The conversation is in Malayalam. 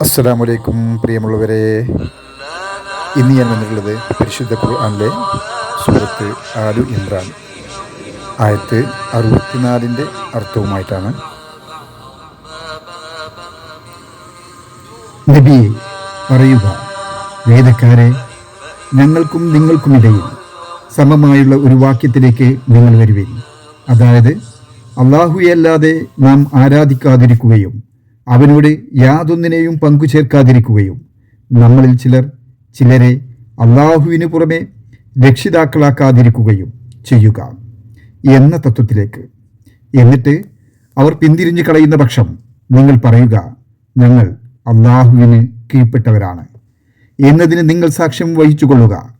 അസ്സലാമു വലൈക്കും പ്രിയമുള്ളവരെ ഇന്ന് ഞാൻ വന്നിട്ടുള്ളത് പരിശുദ്ധ ഖുർആനിലെ സൂറത്ത് ആലു ഇമ്രാൻ ആയത്ത് അറുപത്തിനാലിന്റെ അർത്ഥവുമായിട്ടാണ്. നബിയെ പറയുക വേദക്കാരെ ഞങ്ങൾക്കും നിങ്ങൾക്കുമിടയിൽ സമമായുള്ള ഒരു വാക്യത്തിലേക്ക് നിങ്ങൾ വരുവിൻ. അതായത് അള്ളാഹുയല്ലാതെ നാം ആരാധിക്കാതിരിക്കുകയും അവനോട് യാതൊന്നിനെയും പങ്കു ചേർക്കാതിരിക്കുകയും നമ്മളിൽ ചിലർ ചിലരെ അള്ളാഹുവിന് പുറമെ രക്ഷിതാക്കളാക്കാതിരിക്കുകയും ചെയ്യുക എന്ന തത്വത്തിലേക്ക്. എന്നിട്ട് അവർ പിന്തിരിഞ്ഞു കളയുന്ന പക്ഷം നിങ്ങൾ പറയുക ഞങ്ങൾ അള്ളാഹുവിന് കീഴ്പ്പെട്ടവരാണ്. എന്നതിന് നിങ്ങൾ സാക്ഷ്യം വഹിച്ചുകൊള്ളുക.